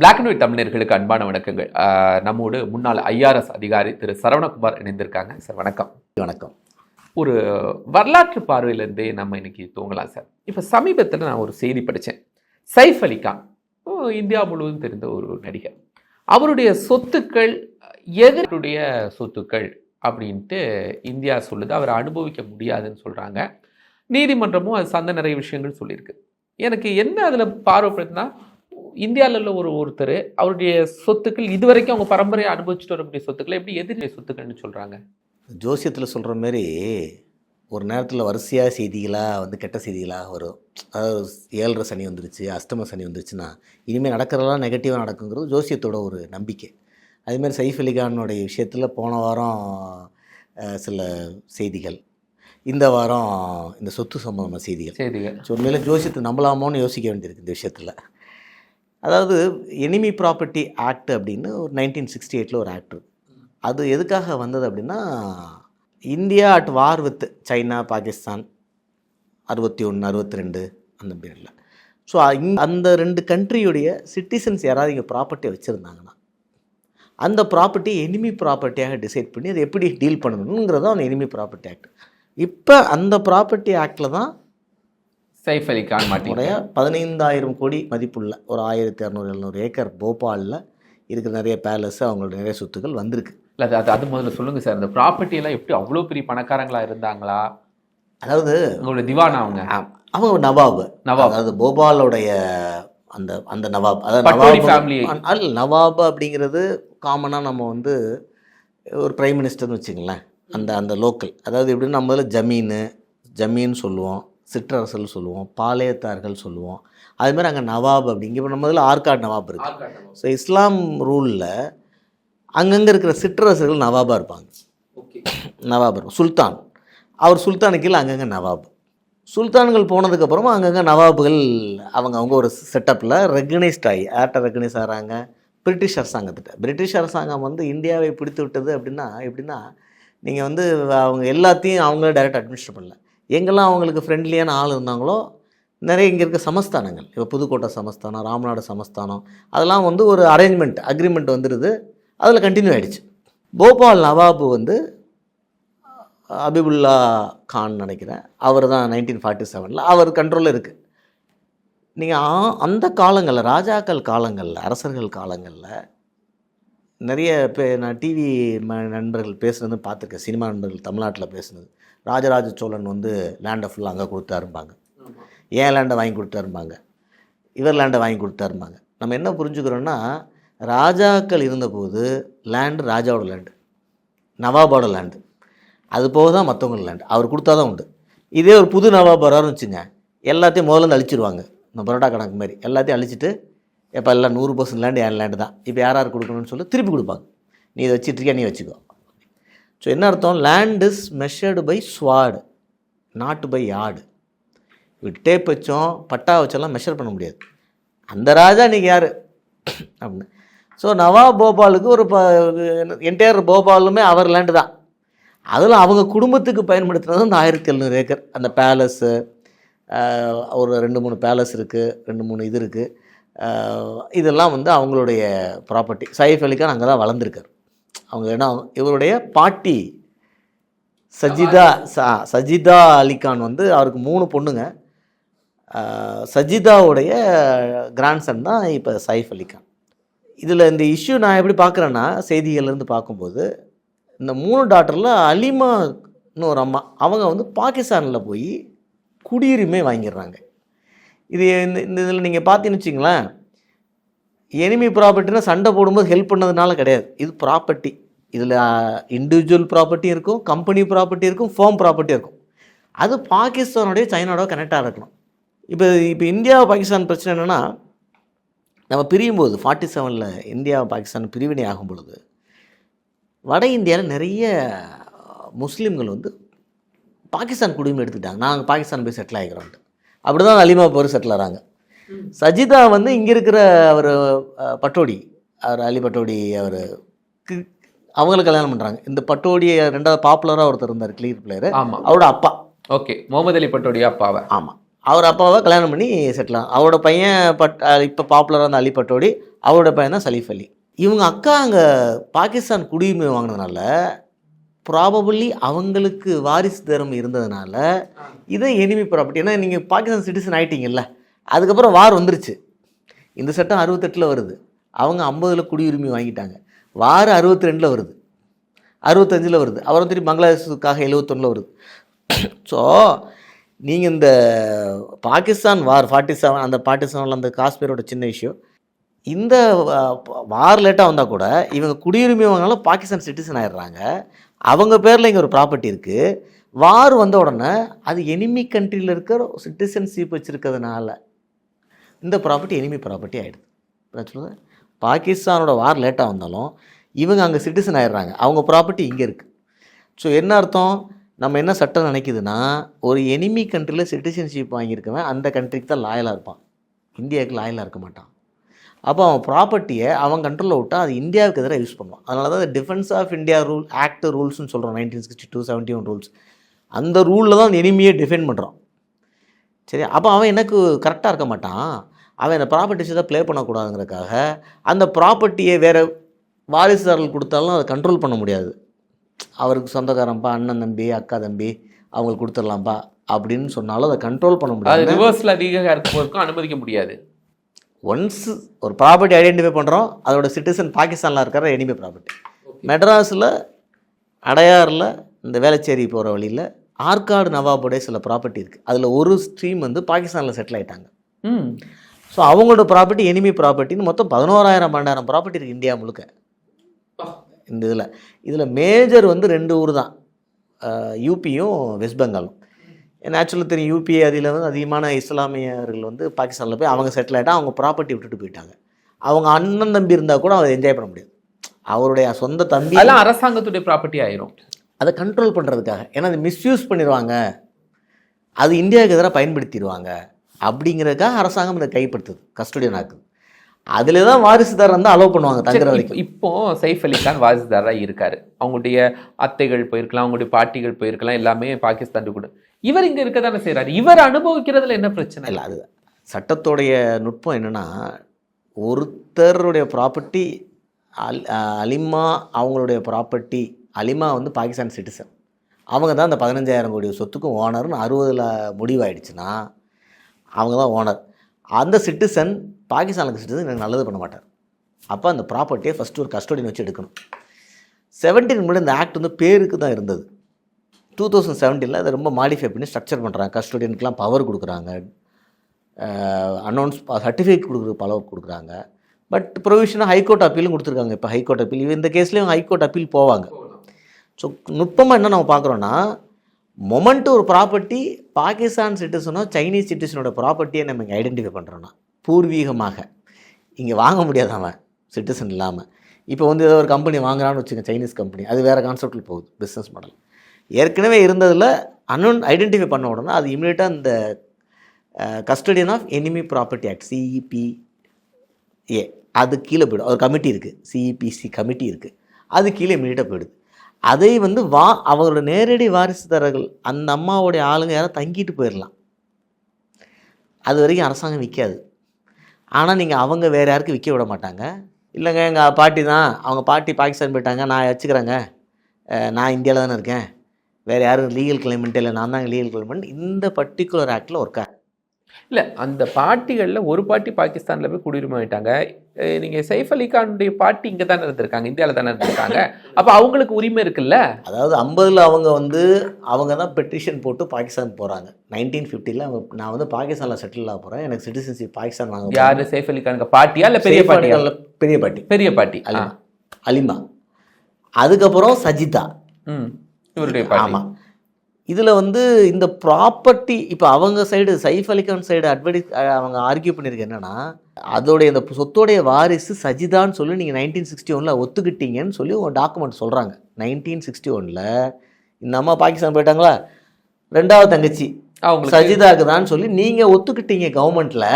Black and white தமிழர்களுக்கு அன்பான வணக்கங்கள். நம்மோடு முன்னாள் ஐஆர்எஸ் அதிகாரி திரு சரவணகுமார் இணைந்திருக்காங்க. சார் வணக்கம். வணக்கம். ஒரு வரலாற்று பார்வையிலேருந்தே நம்ம இன்னைக்கு தூங்கலாம் சார். இப்போ சமீபத்தில் நான் ஒரு செய்தி படித்தேன் சைஃப் அலி கான். ஓ, இந்தியா முழுவதும் தெரிந்த ஒரு நடிகர். அவருடைய சொத்துக்கள் எதிர்டைய சொத்துக்கள் அப்படின்ட்டு இந்தியா சொல்லுது. அவரை அனுபவிக்க முடியாதுன்னு சொல்கிறாங்க நீதிமன்றமும் அது சார்ந்த நிறைய விஷயங்கள் சொல்லியிருக்கு. எனக்கு என்ன அதில் பார்வைப்படுத்தினா இந்தியாவில் உள்ள ஒரு ஒருத்தர் அவருடைய சொத்துக்கள் இதுவரைக்கும் அவங்க பரம்பரையை அனுபவிச்சுட்டு வரக்கூடிய சொத்துக்களை எப்படி எதிரிய சொத்துக்கள்னு சொல்கிறாங்க ஜோசியத்தில் சொல்கிற மாதிரி ஒரு நேரத்தில் வரிசையாக செய்திகளாக வந்து கெட்ட செய்திகளாக வரும். அதாவது ஏழரை சனி வந்துருச்சு அஷ்டம சனி வந்துருச்சுன்னா இனிமேல் நடக்கிறதெல்லாம் நெகட்டிவாக நடக்குங்கிறது ஜோசியத்தோட ஒரு நம்பிக்கை. அதேமாதிரி சைஃப் அலிகானுடைய விஷயத்தில் போன வாரம் சில செய்திகள். இந்த வாரம் இந்த சொத்து சம்பந்தமான செய்திகள். செய்திகள். ஸோ உண்மையில ஜோசியத்தை நம்பலாமோன்னு யோசிக்க வேண்டியிருக்கு இந்த விஷயத்தில். அதாவது எனிமி ப்ராப்பர்ட்டி ஆக்ட் அப்படின்னு ஒரு நைன்டீன் சிக்ஸ்டி எயிட்டில் ஒரு ஆக்ட் அது எதுக்காக வந்தது அப்படின்னா India at war with China Pakistan அறுபத்தி ஒன்று அறுபத்தி ரெண்டு அந்த பீரியடில் ஸோ அந்த ரெண்டு கண்ட்ரியுடைய சிட்டிசன்ஸ் யாராவது இங்கே ப்ராப்பர்ட்டியை வச்சுருந்தாங்கன்னா அந்த ப்ராப்பர்ட்டி எனிமி ப்ராப்பர்ட்டியாக டிசைட் பண்ணி அதை எப்படி டீல் பண்ணணுங்கிறது தான் எனிமி ப்ராப்பர்ட்டி ஆக்ட் இப்போ அந்த ப்ராப்பர்ட்டி ஆக்டில் தான் சைஃப் அலி கான் மாட்டீங்க. உடைய பதினைந்தாயிரம் கோடி மதிப்புள்ள ஒரு ஆயிரத்தி இரநூறு எழுநூறு ஏக்கர் போபாலில் இருக்கிற நிறைய பேலஸ் அவங்களோட நிறைய சொத்துக்கள் வந்திருக்கு. இல்ல அது அது முதல்ல சொல்லுங்க சார். இந்த ப்ராப்பர்ட்டி எல்லாம் எப்படி அவ்வளோ பெரிய பணக்காரங்களா இருந்தாங்களா? அதாவது உங்களோட திவானா அவங்க? அவங்க நவாப். நவாப். அதாவது போபாலுடைய அந்த அந்த நவாப் அதாவது family. அல்ல நவாப் அப்படிங்கிறது காமனாக நம்ம வந்து ஒரு பிரைம் மினிஸ்டர்னு வச்சுங்களேன் அந்த அந்த லோக்கல் அதாவது எப்படின்னா நம்ம முதல்ல ஜமீன் ஜமீன் சொல்லுவோம். சிற்றரசல் சொல்லுவோம் பாளையத்தார்கள் சொல்லுவோம். அது மாதிரி அங்கே நவாப் அப்படிங்க இப்போ நம்ம முதல்ல ஆற்காடு நவாப் இருக்கு. ஸோ இஸ்லாம் ரூலில் அங்கங்கே இருக்கிற சிற்றரசர்கள் நவாபாக இருப்பாங்க. நவாப் இருக்கும் சுல்தான். அவர் சுல்தானுக்கு கீழே அங்கங்கே நவாப். சுல்தான்கள் போனதுக்கப்புறமா அங்கங்கே நவாபுகள் அவங்க அவங்க ஒரு செட்டப்பில் ரெகனைஸ்ட் ஆகி யார்கிட்ட ரெகனைஸ் ஆகிறாங்க? பிரிட்டிஷ் அரசாங்கத்திட்ட. பிரிட்டிஷ் அரசாங்கம் வந்து இந்தியாவை பிடித்து விட்டது அப்படின்னா எப்படின்னா நீங்கள் வந்து அவங்க எல்லாத்தையும் அவங்களே டைரக்ட் அட்மினிஸ்டர் பண்ணல. எங்கெல்லாம் அவங்களுக்கு ஃப்ரெண்ட்லியான ஆள் இருந்தாங்களோ நிறைய இங்கே இருக்க சமஸ்தானங்கள். இப்போ புதுக்கோட்டை சமஸ்தானம் ராமநாடு சமஸ்தானம் அதெல்லாம் வந்து ஒரு அரேஞ்ச்மெண்ட் அக்ரிமெண்ட் வந்துடுது அதில் கண்டினியூ ஆகிடுச்சு போபால் நவாபு வந்து அபிபுல்லா கான் நினைக்கிறேன். அவர் தான் நைன்டீன் ஃபார்ட்டி செவனில் அவர் கண்ட்ரோலில் இருக்குது நீங்கள் அந்த காலங்களில் ராஜாக்கள் காலங்களில் அரசர்கள் காலங்களில் நிறைய பே நான் டிவி நண்பர்கள் பேசுனது பார்த்துருக்கேன். சினிமா நண்பர்கள் தமிழ்நாட்டில் பேசுனது. ராஜராஜ சோழன் வந்து லேண்டை ஃபுல்லாக அங்கே கொடுத்தாருப்பாங்க ஏன் லேண்டை வாங்கி கொடுத்தாருப்பாங்க இவர் லேண்டை வாங்கி கொடுத்தாருப்பாங்க நம்ம என்ன புரிஞ்சுக்கிறோன்னா ராஜாக்கள் இருந்தபோது லேண்டு ராஜாவோட லேண்டு நவாபோட லேண்டு அது போக தான் மற்றவங்க லேண்டு அவர் கொடுத்தா தான் உண்டு. இதே ஒரு புது நவாப் வராருன்னு வச்சுங்க எல்லாத்தையும் முதல்ல இருந்து அழிச்சிருவாங்க. இந்த பரோட்டா கணக்கு மாதிரி. எல்லாத்தையும் அழிச்சிட்டு இப்போ எல்லாம் நூறு பர்சன்ட் லேண்டு என் லேண்டு தான்? இப்போ யார் யார் கொடுக்கணும்னு சொல்லி திருப்பி கொடுப்பாங்க. நீ இதை வச்சிட்ருக்கியா நீ வச்சுக்கோ. ஸோ என்ன அர்த்தம்? Land is measured by sward not by yard இப்படி டேப் வச்சோம் பட்டா வச்செல்லாம் மெஷர் பண்ண முடியாது. அந்த ராஜா நீங்கள் யார்? அப்படின்னு. ஸோ நவாப் போபாலுக்கு ஒரு ப என்டையர் போபாலுமே அவர் லேண்டு தான். அதில் அவங்க குடும்பத்துக்கு பயன்படுத்துனது அந்த ஆயிரத்தி எழுநூறு ஏக்கர். அந்த பேலஸு ஒரு ரெண்டு மூணு பேலஸ் இருக்குது ரெண்டு மூணு இது இருக்குது இதெல்லாம் வந்து அவங்களுடைய ப்ராப்பர்ட்டி சைஃப் அலிகான் அங்கே தான் வளர்ந்துருக்கார். அவங்க ஏன்னா இவருடைய பாட்டி சஜிதா ச- சஜிதா அலிகான் வந்து அவருக்கு மூணு பொண்ணுங்க. சஜிதாவுடைய கிராண்ட்சன் தான் இப்போ சைஃப் அலிகான் இதில் இந்த இஷ்யூ நான் எப்படி பார்க்குறேன்னா செய்திகள்லேருந்து பார்க்கும்போது இந்த மூணு டாக்டரில் அலிமான்னு ஒரு அம்மா அவங்க வந்து பாகிஸ்தானில் போய் குடியுரிமை வாங்கிடுறாங்க. இது இந்த இந்த இதில் நீங்கள் பார்த்தீங்கன்னு வச்சிங்களேன் எனிமி ப்ராப்பர்ட்டினா சண்டை போடும்போது ஹெல்ப் பண்ணதுனால கிடையாது. இது ப்ராப்பர்ட்டி இதில் இண்டிவிஜுவல் ப்ராப்பர்ட்டி இருக்கும் கம்பெனி ப்ராப்பர்ட்டி இருக்கும் ஃபோம் ப்ராப்பர்ட்டி இருக்கும். அது பாகிஸ்தானோடய சைனாவோட கனெக்டாக இருக்கணும் இப்போ இப்போ இந்தியா பாகிஸ்தான் பிரச்சனை என்னென்னா நம்ம பிரியும் போது ஃபார்ட்டி செவனில் இந்தியா பாகிஸ்தான் பிரிவினை ஆகும் பொழுது வட இந்தியாவில் நிறைய முஸ்லீம்கள் வந்து பாகிஸ்தான் குடியுரிமை எடுத்துக்கிட்டாங்க. நாங்கள் பாகிஸ்தான் போய் செட்டில் ஆகிக்கிறோன்ட்டு அப்படி தான் அலிமா போர் செட்டில் ஆகிறாங்க சஜிதா வந்து இங்கே இருக்கிற அவர் பட்டோடி அவர் அலி பட்டோடி அவர் அவங்கள கல்யாணம் பண்ணுறாங்க இந்த பட்டோடியை ரெண்டாவது பாப்புலராக ஒருத்தர் இருந்தார் கிளியர் பிளேயர் அவரோட அப்பா. ஓகே. முகமது அலி பட்டோடைய அப்பாவை. ஆமாம் அவர் அப்பாவை கல்யாணம் பண்ணி செட்டில் அவரோட பையன் பட் இப்போ பாப்புலராக இருந்த அலி பட்டோடி அவரோட பையன் தான் சலீஃப் அலி. இவங்க அக்கா அங்கே பாகிஸ்தான் குடியுரிமை வாங்கினதுனால ப்ராபபிளி அவங்களுக்கு வாரிசு தரம் இருந்ததுனால இதை எனிமி ப்ராப்பர்ட்டி ஏன்னா நீங்கள் பாகிஸ்தான் சிட்டிசன் ஆயிட்டீங்கல்ல. அதுக்கப்புறம் வார் வந்துருச்சு. இந்த சட்டம் அறுபத்தெட்டில் வருது. அவங்க ஐம்பதில் குடியுரிமை வாங்கிட்டாங்க. வார் அறுபத்தி ரெண்டில் வருது. அறுபத்தஞ்சில் வருது. அப்புறம் திரும்பி பங்களாதேஷுக்காக எழுபத்தொன்னில் வருது. ஸோ நீங்கள் இந்த பாகிஸ்தான் வார் ஃபார்ட்டி செவன் அந்த ஃபார்ட்டி செவனில் அந்த காஷ்மீரோட சின்ன இஷ்யூ இந்த வார் லேட்டாக வந்தால் கூட இவங்க குடியுரிமை வாங்கினாலும் பாகிஸ்தான் சிட்டிசன் ஆயிடுறாங்க. அவங்க பேரில் இங்கே ஒரு ப்ராப்பர்ட்டி இருக்குது வார் வந்த உடனே அது எனிமி கண்ட்ரியில் இருக்கிற சிட்டிசன்ஷிப் வச்சுருக்கிறதுனால இந்த ப்ராப்பர்ட்டி எனிமி ப்ராப்பர்ட்டி ஆகிடுது நான் பாகிஸ்தானோட வார் லேட்டாக வந்தாலும் இவங்க அங்கே சிட்டிசன் ஆயிடுறாங்க. அவங்க ப்ராப்பர்ட்டி இங்கே இருக்குது ஸோ என்ன அர்த்தம்? நம்ம என்ன சட்டம் நினைக்குதுன்னா ஒரு எனிமி கண்ட்ரியில் சிட்டிசன்ஷிப் வாங்கியிருக்கவன் அந்த கண்ட்ரிக்கு தான் லாயலாக இருப்பான். இந்தியாவுக்கு லாயலாக இருக்க மாட்டான். அப்போ அவன் ப்ராப்பர்ட்டியை அவன் கண்ட்ரோலில் விட்டால் அது இந்தியாவுக்கு எதிராக யூஸ் பண்ணுவான். அதனால தான் defence of India rule act ரூல்ஸ்னு சொல்கிறோம் nineteen sixty two seventy one rules அந்த ரூலில் தான் அந்த எனிமியை டிஃபெண்ட் பண்ணுறான் சரி அப்போ அவன் எனக்கு கரெக்டாக இருக்க மாட்டான். அவன் அந்த ப்ராப்பர்ட்டிஸை தான் ப்ளே பண்ணக்கூடாதுங்கிறதுக்காக அந்த ப்ராப்பர்ட்டியை வேறு வாரிசுதாரர்கள் கொடுத்தாலும் அதை கண்ட்ரோல் பண்ண முடியாது. அவருக்கு சொந்தக்காரன்ப்பா அண்ணன் தம்பி அக்கா தம்பி அவங்களுக்கு கொடுத்துடலாம்ப்பா அப்படின்னு சொன்னாலும் அதை கண்ட்ரோல் பண்ண முடியாது. ரிவர்ஸ்ல இருக்கும்போதுக்கும் அனுமதிக்க முடியாது. ஒன்ஸ் ஒரு ப்ராப்பர்ட்டி ஐடென்டிஃபை பண்ணுறோம் அதோட சிட்டிசன் பாகிஸ்தானில் இருக்கிற எனிமே ப்ராப்பர்ட்டி மெட்ராஸில் அடையாறில் இந்த வேளச்சேரி போகிற வழியில் ஆற்காடு நவாபுடைய சில ப்ராப்பர்ட்டி இருக்குது அதில் ஒரு ஸ்ட்ரீம் வந்து பாகிஸ்தானில் செட்டில் ஆயிட்டாங்க. ம். ஸோ அவங்களோட ப்ராப்பர்ட்டி எனிமி ப்ராப்பர்ட்டின்னு மொத்தம் பதினோராயிரம் பன்னெண்டாயிரம் ப்ராப்பர்ட்டி இருக்குது இந்தியா முழுக்க. இந்த இதில். இதில் மேஜர் வந்து ரெண்டு ஊர் தான். யூபியும் வெஸ்ட் பெங்காலும் நேச்சுரலாக தெரியும். யூபி அதில் வந்து அதிகமான இஸ்லாமியர்கள் வந்து பாகிஸ்தானில் போய் அவங்க செட்டில் ஆகிட்டா அவங்க ப்ராப்பர்ட்டி விட்டுட்டு போயிட்டாங்க. அவங்க அண்ணன் தம்பி இருந்தால் கூட அதை என்ஜாய் பண்ண முடியாது. அவருடைய சொந்த தம்பி அதெல்லாம் அரசாங்கத்துடைய ப்ராப்பர்ட்டி ஆயிரும். அதை கண்ட்ரோல் பண்ணுறதுக்காக ஏன்னா அதை மிஸ்யூஸ் பண்ணிடுவாங்க அது இந்தியாவுக்கு எதிராக பயன்படுத்திடுவாங்க அப்படிங்கிறதுக்காக அரசாங்கம் இதை கைப்படுத்துது கஸ்டடியன் ஆக்குது அதில் தான் வாரிசுதாரர் வந்து அலோவ் பண்ணுவாங்க தங்குற வரைக்கும். இப்போ சைஃப் அலி கான் வாரிசுதாரா இருக்காரு. அவங்களுடைய அத்தைகள் போயிருக்கலாம் அவங்களுடைய பாட்டிகள் போயிருக்கலாம் எல்லாமே பாகிஸ்தான் கூட. இவர் இங்க இருக்க தானே செய்யறாரு இவர் அனுபவிக்கிறதுல என்ன பிரச்சனை? இல்லை அது சட்டத்தோடைய நுட்பம் என்னென்னா ஒருத்தருடைய ப்ராப்பர்ட்டி அல் அலிமா அவங்களுடைய ப்ராப்பர்ட்டி அலிமா வந்து பாகிஸ்தான் சிட்டிசன் அவங்க தான் அந்த பதினஞ்சாயிரம் கோடி சொத்துக்கும் ஓனர்னு அறுபதில் முடிவாயிடுச்சுன்னா அவங்க தான் ஓனர் அந்த சிட்டிசன் பாகிஸ்தானுக்கு சிட்டிசன் எனக்கு நல்லது பண்ண மாட்டார். அப்போ அந்த ப்ராப்பர்ட்டியை ஃபஸ்ட்டு ஒரு கஸ்டடின்னு வச்சு எடுக்கணும். செவன்டீன் முன்னாடி இந்த ஆக்ட் வந்து பேருக்கு தான் இருந்தது. டூ தௌசண்ட் செவன்டீனில் அதை ரொம்ப மாடிஃபை பண்ணி ஸ்ட்ரக்சர் பண்ணுறாங்க கஸ்டோடியனுக்குலாம் பவர் கொடுக்குறாங்க. அனௌன்ஸ் சர்டிஃபிகேட் கொடுக்குற பவர் கொடுக்குறாங்க. பட் ப்ரொவிஷனாக ஹைகோர்ட் அப்பீலும் கொடுத்துருக்காங்க. இப்போ ஹைகோர்ட் அப்பீல் இந்த கேஸ்லேயும் ஹைகோர்ட் அப்பீல் போவாங்க. ஸோ நுட்பமாக என்ன நம்ம பார்க்குறோன்னா மொமெண்ட் ஒரு ப்ராப்பர்ட்டி பாகிஸ்தான் சிட்டிசனோ சைனீஸ் சிட்டிசனோட ப்ராப்பர்ட்டியை நம்ம இங்கே ஐடென்டிஃபை பண்ணுறோன்னா பூர்வீகமாக. இங்கே வாங்க முடியாது அவன் சிட்டிசன் இல்லாமல் இப்போ வந்து ஏதோ ஒரு கம்பெனி வாங்குறான்னு வச்சுங்க சைனீஸ் கம்பெனி அது வேறு கான்செப்டில் போகுது பிஸ்னஸ் மாடல் ஏற்கனவே இருந்ததில் அன்னோன் ஐடென்டிஃபை பண்ண உடனே அது இமீடியட்டாக இந்த custodian of enemy property act C E P கீழே போயிடும். ஒரு கமிட்டி இருக்குது சிஇபிசி கமிட்டி இருக்குது அது கீழே இமீடியட்டாக போயிடுது. அதை வந்து வா அவங்களோட நேரடி வாரிசுதாரர்கள் அந்த அம்மாவுடைய ஆளுங்க யாரும் தங்கிட்டு போயிடலாம் அது வரைக்கும் அரசாங்கம் விற்காது ஆனால் நீங்கள் அவங்க வேறு யாருக்கும் விற்க விட மாட்டாங்க. இல்லைங்க எங்கள் பாட்டி தான் அவங்க பாட்டி பாகிஸ்தான் போயிட்டாங்க நான் வச்சுக்கிறேங்க. நான் இந்தியாவில் தானே இருக்கேன். வேறு யாரும் லீகல் கிளைமெண்ட் இல்லை நான் தான் லீகல் கிளைமெண்ட் இந்த பர்டிகுலர் ஆக்டில் ஒர்க் ஆகும் அந்த பாட்டிகளில் ஒரு பாட்டி பாகிஸ்தானில் போய் குடியுரிமை ஆயிட்டாங்க அஹ் நீங்க சைஃப் அலி கானுடைய பாட்டி இங்க தானே இருந்திருக்காங்க இந்தியால தானே இருந்திருக்காங்க. அப்ப அவங்களுக்கு உரிமை இருக்குல்ல? அதாவது ஐம்பதில் அவங்க வந்து அவங்க தான் பெட்டிஷன் போட்டு பாகிஸ்தான் போகிறாங்க நைன்டீன் ஃபிஃப்டியில் அவங்க நான் வந்து பாகிஸ்தானில் செட்டில் ஆக போகிறேன் எனக்கு சிட்டிசன்ஷிப் பாகிஸ்தான் வாங்க போறேன். யாரு? சைஃப் அலி கானுக்கு பாட்டியா இல்ல பெரிய பாட்டியா? ஆட்கள்ல பெரிய பாட்டி. பெரிய பாட்டி. அலிமா. அலிமா. அதுக்கப்புறம் சஜிதா. இவருடைய ஆமாம் இதில் வந்து இந்த ப்ராப்பர்ட்டி இப்போ அவங்க side Saif Ali Khan side advertise அவங்க ஆர்கியூ பண்ணியிருக்கு என்னன்னா அதோடைய இந்த சொத்தோடைய வாரிசு சஜிதான்னு சொல்லி நீங்கள் நைன்டீன் சிக்ஸ்டி ஒனில் ஒத்துக்கிட்டீங்கன்னு சொல்லி உங்கள் டாக்குமெண்ட் சொல்கிறாங்க நைன்டீன் சிக்ஸ்டி ஒனில் இந்த அம்மா பாகிஸ்தான் போயிட்டாங்களா? ரெண்டாவது தங்கச்சி அவங்களுக்கு. சஜிதாக்கு தான் சொல்லி நீங்கள் ஒத்துக்கிட்டீங்க கவர்மெண்ட்டில்.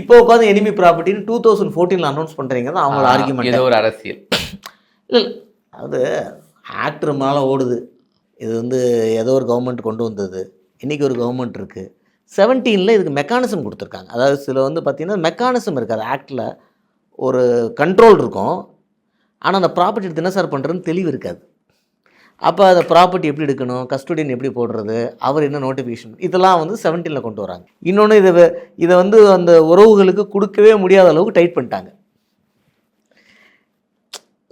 இப்போ உட்காந்து எனிமி ப்ராப்பர்ட்டின்னு டூ தௌசண்ட் ஃபோர்டீனில் அனௌன்ஸ் பண்ணுறீங்க தான் அவங்களோட ஆர்குமெண்ட் ஒரு அரசியல். இல்லை அது ஆக்டர் மேலே ஓடுது. இது வந்து ஏதோ ஒரு கவர்மெண்ட் கொண்டு வந்தது. இன்றைக்கி ஒரு கவர்மெண்ட் இருக்குது செவன்டீனில் இதுக்கு மெக்கானிசம் கொடுத்துருக்காங்க. அதாவது சில வந்து பார்த்திங்கன்னா மெக்கானிசம் இருக்காது. ஆக்டில் ஒரு கண்ட்ரோல் இருக்கும். ஆனால் அந்த ப்ராப்பர்ட்டி எடுத்து என்ன சார் பண்ணுறதுன்னு தெளிவு இருக்காது. அப்போ அந்த ப்ராப்பர்ட்டி எப்படி எடுக்கணும்? கஸ்டோடியன் எப்படி போடுறது? அவர் என்ன நோட்டிஃபிகேஷன் இதெல்லாம் வந்து செவன்டீனில் கொண்டு வராங்க. இன்னொன்று இதை இதை வந்து அந்த உறவுகளுக்கு கொடுக்கவே முடியாத அளவுக்கு டைட் பண்ணிட்டாங்க.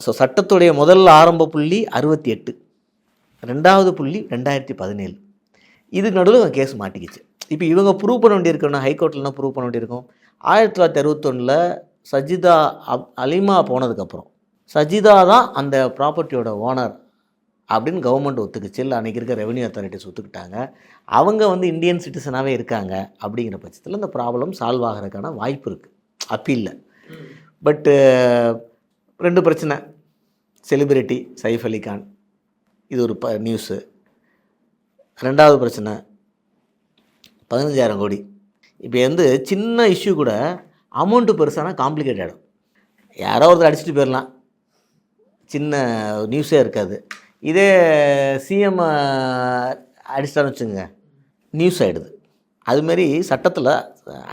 ஸோ சட்டத்துடைய முதல் ஆரம்ப புள்ளி அறுபத்தி எட்டு. ரெண்டாவது புள்ளி ரெண்டாயிரத்தி பதினேழு. இதுக்கு நடுவில் கேஸ் மாட்டிக்கிச்சு. இப்போ இவங்க ப்ரூவ் பண்ண வேண்டியிருக்கணும் ஹைகோர்ட்டில்னா ப்ரூவ் பண்ண வேண்டியிருக்கும்? ஆயிரத்தி தொள்ளாயிரத்தி அறுபத்தொன்னில் சஜிதா அப் அலிமா போனதுக்கப்புறம். சஜிதா தான் அந்த ப்ராப்பர்ட்டியோட ஓனர் அப்படின்னு கவர்மெண்ட் ஒத்துக்குச்சு. இல்லை அன்றைக்கி இருக்க ரெவன்யூ அத்தாரிட்டிஸ் ஒத்துக்கிட்டாங்க. அவங்க வந்து இந்தியன் சிட்டிசனாகவே இருக்காங்க அப்படிங்கிற பட்சத்தில் இந்த ப்ராப்ளம் சால்வ் ஆகிறதுக்கான வாய்ப்பு இருக்குது அப்பீலில் பட்டு ரெண்டு பிரச்சனை. செலிபிரிட்டி சைஃப் அலி கான். இது ஒரு ப நியூஸு ரெண்டாவது பிரச்சனை பதினஞ்சாயிரம் கோடி. இப்போ வந்து சின்ன இஷ்யூ கூட அமௌண்ட்டு பெருசானா காம்ப்ளிகேட் ஆகிடும் யாரோ ஒருத்தர் அடிச்சுட்டு போயிடலாம் சின்ன நியூஸே இருக்காது. இதே சிஎம் அடிச்சிட்டான்னு வச்சுங்க நியூஸ் ஆகிடுது அதுமாரி சட்டத்தில்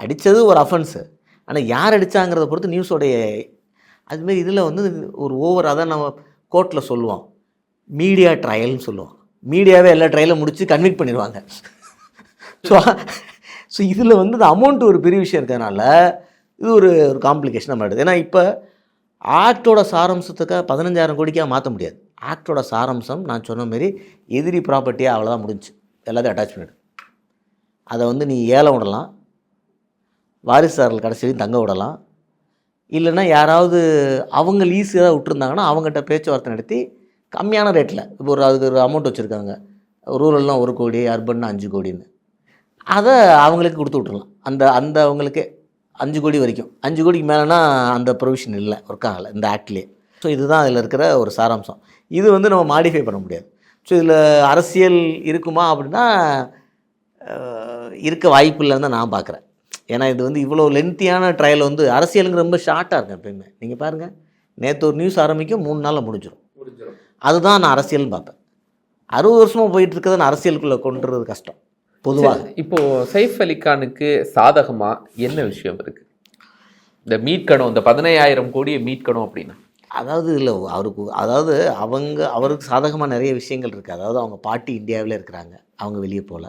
அடித்தது ஒரு அஃபென்ஸு ஆனால் யார் அடித்தாங்கிறத பொறுத்து நியூஸோடைய அதுமாரி இதில் வந்து ஒரு ஓவர் அதான் நம்ம கோர்ட்டில் சொல்லுவோம். மீடியா ட்ரையல்னு சொல்லுவோம். மீடியாவே எல்லா ட்ரையலும் முடித்து கன்விக்ட் பண்ணிடுவாங்க ஸோ ஸோ இதில் வந்து இந்த அமௌண்ட் ஒரு பெரிய விஷயம் இருக்கிறதுனால இது ஒரு ஒரு காம்ப்ளிகேஷன் நம்ம எடுது ஏன்னா இப்போ ஆக்டோட சாரம்சத்துக்காக பதினஞ்சாயிரம் கோடிக்காக மாற்ற முடியாது. ஆக்டோட சாராம்சம் நான் சொன்ன மாரி எதிரி ப்ராப்பர்ட்டியாக அவ்வளோதான் முடிஞ்சு எல்லாத்தையும் அட்டாச் பண்ணிடு. அதை வந்து நீ ஏலம் விடலாம். வாரிசுதாரர்கள் கடைசியிலையும் தங்க விடலாம். இல்லைன்னா யாராவது அவங்க லீஸ் ஏதாவது விட்டுருந்தாங்கன்னா அவங்ககிட்ட பேச்சுவார்த்தை நடத்தி கம்மியான ரேட்டில் இப்போ ஒரு அதுக்கு ஒரு அமௌண்ட் வச்சுருக்காங்க. ரூரல்னால் ஒரு கோடி அர்பன்னா அஞ்சு கோடின்னு. அதை அவங்களுக்கு கொடுத்து விட்றலாம் அந்த அந்த அவங்களுக்கே அஞ்சு கோடி வரைக்கும். அஞ்சு கோடிக்கு மேலேனா அந்த ப்ரொவிஷன் இல்லை ஒர்க் ஆகலை இந்த ஆக்ட்லேயே ஸோ இதுதான் அதில் இருக்கிற ஒரு சாராம்சம். இது வந்து நம்ம மாடிஃபை பண்ண முடியாது. ஸோ இதில் அரசியல் இருக்குமா அப்படின்னா இருக்க வாய்ப்பு இல்லைன்னு தான் நான் பார்க்குறேன் ஏன்னா இது வந்து இவ்வளோ லென்த்தியான ட்ரையல் வந்து அரசியலுங்க ரொம்ப ஷார்ட்டாக இருக்கும் எப்பயுமே. நீங்கள் பாருங்கள் நேற்று ஒரு நியூஸ் ஆரம்பிக்கும் மூணு நாளில் முடிஞ்சிடும் அதுதான் நான் அரசியல்னு பார்ப்பேன் அறுபது வருஷமாக போயிட்டு இருக்கிறத நான் அரசியலுக்குள்ளே கொண்டுறது கஷ்டம். பொதுவாக சரி, இப்போ சைஃப் அலி கானுக்கு சாதகமா என்ன விஷயம் இருக்கு? இந்த மீட்கணும் இந்த பதினையாயிரம் கோடியை மீட்கணும் அப்படின்னா. அதாவது இல்லை அவருக்கு அதாவது அவங்க அவருக்கு சாதகமாக நிறைய விஷயங்கள் இருக்குது அதாவது அவங்க பாட்டி இந்தியாவில் இருக்கிறாங்க அவங்க வெளியே போகல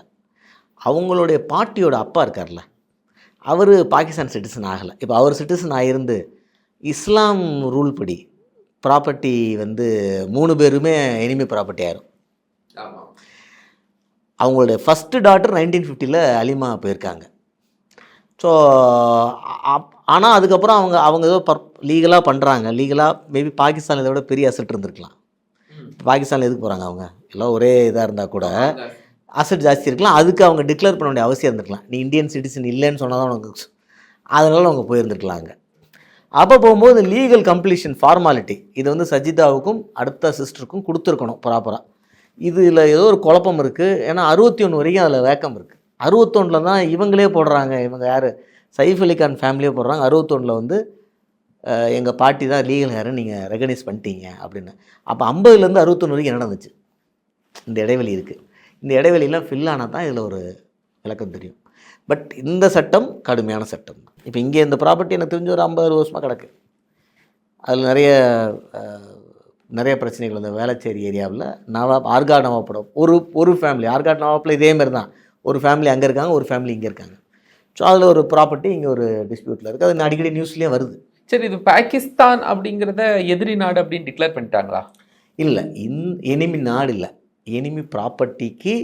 அவங்களுடைய பாட்டியோட அப்பா இருக்கார்ல அவர் பாகிஸ்தான் சிட்டிசன் ஆகலை. இப்போ அவர் சிட்டிசன் ஆகிருந்து இஸ்லாம் ரூல் படி ப்ராப்பர்ட்டி வந்து மூணு பேருமே எனிமி ப்ராப்பர்ட்டி ஆயிரும். அவங்களுடைய ஃபஸ்ட்டு டாட்டர் நைன்டீன் ஃபிஃப்டியில் அலிமா போயிருக்காங்க. ஸோ ஆனால் அதுக்கப்புறம் அவங்க அவங்க ஏதோ பர் லீகலாக பண்ணுறாங்க லீகலாக மேபி பாகிஸ்தானில் இதை விட பெரிய அசட் இருந்திருக்கலாம். பாகிஸ்தானில் எதுக்கு போகிறாங்க அவங்க? எல்லாம் ஒரே இதாக இருந்தால் கூட அசட் ஜாஸ்தி. இருக்கலாம். அதுக்கு அவங்க டிக்ளேர் பண்ண வேண்டிய அவசியம் இருந்திருக்கலாம். நீ இந்தியன் சிட்டிசன் இல்லைன்னு சொன்னால் தான் உனக்கு அதனால் அவங்க போயிருந்துருக்கலாங்க அப்போ போகும்போது லீகல் கம்ப்ளீஷன் ஃபார்மாலிட்டி இது வந்து சஜிதாவுக்கும் அடுத்த சிஸ்டருக்கும் கொடுத்துருக்கணும் ப்ராப்பராக இதில் ஏதோ ஒரு குழப்பம் இருக்குது ஏன்னா அறுபத்தி ஒன்று வரைக்கும் அதில் வேக்கம் இருக்குது அறுபத்தொன்னில் தான் இவங்களே போடுறாங்க. இவங்க யார்? சைஃப் அலிகான் ஃபேமிலியே போடுறாங்க. அறுபத்தொன்னில் வந்து எங்கள் பாட்டி தான் லீகல் ஹேர்னு நீங்கள் ரெகனைஸ் பண்ணிட்டீங்க அப்படின்னு. அப்போ ஐம்பதுலேருந்து அறுபத்தொன்று வரைக்கும் என்ன நடந்துச்சு? இந்த இடைவெளி இருக்குது இந்த இடைவெளியெலாம் ஃபில் ஆனால் தான் இதில் ஒரு விளக்கம் தெரியும். பட் இந்த சட்டம் கடுமையான சட்டம். இப்போ இங்கே இந்த ப்ராப்பர்ட்டி எனக்கு தெரிஞ்ச ஒரு ஐம்பது வருஷமாக கிடக்கு. அதில் நிறைய நிறைய பிரச்சனைகள் இந்த வேளச்சேரி ஏரியாவில். நவாப் ஆர்காட் நவாப்படம் ஒரு ஒரு ஃபேமிலி ஆர்காட் நவாப்பில் இதே மாதிரி தான் ஒரு ஃபேமிலி அங்கே இருக்காங்க ஒரு ஃபேமிலி இங்கே இருக்காங்க. ஸோ அதில் ஒரு ப்ராப்பர்ட்டி இங்கே ஒரு டிஸ்பியூட்டில் இருக்குது அது அடிக்கடி நியூஸ்லேயே வருது. சரி இது பாகிஸ்தான் அப்படிங்கிறத எதிரி நாடு அப்படின்னு டிக்ளேர் பண்ணிட்டாங்களா? இல்லை இன் எனிமி நாடு இல்லை. எனிமி ப்ராப்பர்ட்டிக்கு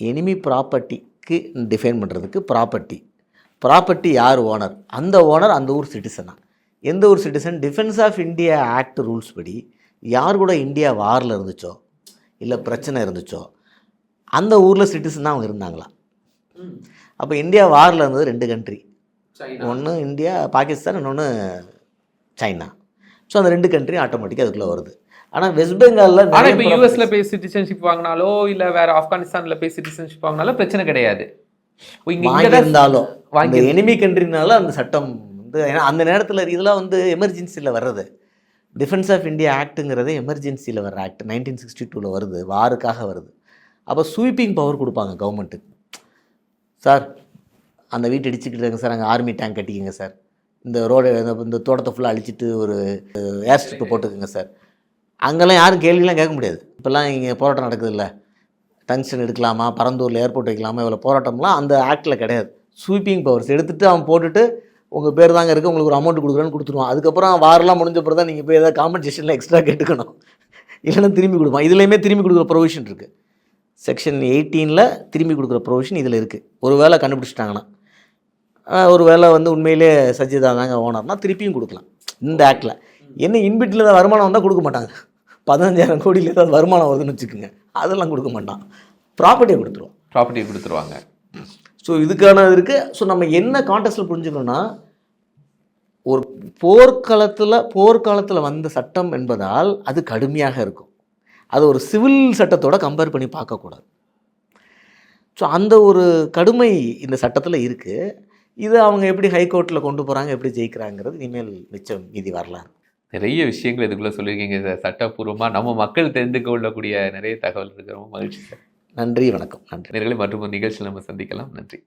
எனிமி ப்ராப்பர்ட்டிக்கு டிஃபைன் பண்ணுறதுக்கு ப்ராப்பர்ட்டி ப்ராப்பர்ட்டி யார் ஓனர் அந்த ஓனர் அந்த ஊர் சிட்டிசனா எந்த ஊர் citizen defence of India act rules படி யார் கூட இந்தியா வாரில் இருந்துச்சோ இல்லை பிரச்சனை இருந்துச்சோ அந்த ஊரில் சிட்டிசன் தான் அவங்க இருந்தாங்களா? அப்போ இந்தியா வாரில் இருந்தது ரெண்டு கண்ட்ரி ஒன்று இந்தியா பாகிஸ்தான் இன்னொன்று சைனா. ஸோ அந்த ரெண்டு கண்ட்ரி ஆட்டோமேட்டிக்காக அதுக்குள்ளே வருது. ஆனால் வெஸ்ட் பெங்காலில் ஆனா இப்ப யூஎஸ்ல போய் சிட்டிசன்ஷிப் வாங்கினாலோ இல்ல வேற ஆப்கானிஸ்தான்ல போய் சிட்டிசன்ஷிப் வாங்கினாலோ பிரச்சனை கிடையாது. இங்க வாங்கி எனிமி கண்ட்ரினால அந்த சட்டம் வந்து ஏன்னா அந்த நேரத்தில் இதெல்லாம் வந்து எமர்ஜென்சியில் வர்றது. டிஃபென்ஸ் ஆஃப் இந்தியா ஆக்ட்டுங்கிறது எமர்ஜென்சியில் வர்ற ஆக்ட் நைன்டீன் சிக்ஸ்டி டூவில் வருது வாருக்காக வருது. அப்போ ஸ்வீப்பிங் பவர் கொடுப்பாங்க கவர்மெண்ட்டுக்கு சார் அந்த வீட்டை இடிச்சுக்கிட்டாங்க சார் அங்கே ஆர்மி டேங்க் கட்டிக்கங்க சார் இந்த ரோடு இந்த தோட்டத்தை ஃபுல்லாக அழிச்சிட்டு ஒரு ஏர் ஸ்ட்ரிப்பை போட்டுக்கோங்க சார் அங்கெல்லாம் யாரும் கேள்விலாம் கேட்க முடியாது. இப்போல்லாம் இங்கே போராட்டம் நடக்குது இல்லை டங்ஸ்டன் எடுக்கலாமா? பரந்தூரில் ஏர்போர்ட் வைக்கலாமா? இவ்வளோ போராட்டம்லாம் அந்த ஆக்டில் கிடையாது. ஸ்வீப்பிங் பவர்ஸ் எடுத்துகிட்டு அவன் போட்டுட்டு உங்கள் பேர் தாங்க இருக்குது உங்களுக்கு ஒரு அமௌண்ட் கொடுக்குறேன்னு கொடுத்துருவான். அதுக்கப்புறம் வாரெல்லாம் முடிஞ்ச தான் நீங்கள் போய் ஏதாவது காம்பன்சேஷனில் எக்ஸ்ட்ரா கேட்டுக்கணும். இல்லைன்னா திரும்பி கொடுப்பான். இதுலேயுமே திரும்பி கொடுக்குற ப்ரொவிஷன் இருக்குது செக்ஷன் எயிட்டீனில் திரும்பி கொடுக்குற ப்ரொவிஷன் இதில் இருக்குது ஒரு வேளை கண்டுபிடிச்சிட்டாங்கன்னா ஒரு வேளை வந்து உண்மையிலே சஜிதா தாங்க ஓனர்னா திருப்பியும் கொடுக்கலாம். இந்த ஆக்டில் என்ன இன்பிட்டில் ஏதாவது வருமானம் வந்தால் கொடுக்க மாட்டாங்க. பதினஞ்சாயிரம் கோடியில் ஏதாவது வருமானம் வருதுன்னு வச்சுக்கோங்க. அதெல்லாம் கொடுக்க மாட்டான். ப்ராப்பர்ட்டியை கொடுத்துருவோம் ப்ராப்பர்ட்டி கொடுத்துருவாங்க. ஸோ இதுக்கான இருக்குது ஸோ நம்ம என்ன கான்டெஸ்ட்டில் புரிஞ்சுக்கணும்னா ஒரு போர்க்களத்தில் போர்க்காலத்தில் வந்த சட்டம் என்பதால் அது கடுமையாக இருக்கும். அது ஒரு சிவில் சட்டத்தோட கம்பேர் பண்ணி பார்க்கக்கூடாது. ஸோ அந்த ஒரு கடுமை இந்த சட்டத்தில் இருக்குது இது அவங்க எப்படி ஹைகோர்ட்டில் கொண்டு போகிறாங்க எப்படி ஜெயிக்கிறாங்கிறது இனிமேல் மிச்சம் மீதி வரலாறு. நிறைய விஷயங்கள் இதுக்குள்ள சொல்லியிருக்கீங்க. சார் சட்டப்பூர்வமா நம்ம மக்கள் தெரிந்து கொள்ளக்கூடிய நிறைய தகவல் இருக்கு. ரொம்ப மகிழ்ச்சி சார். நன்றி வணக்கம். நன்றி. நேர்களை மற்றும் நிகழ்ச்சியில் நம்ம சந்திக்கலாம். நன்றி.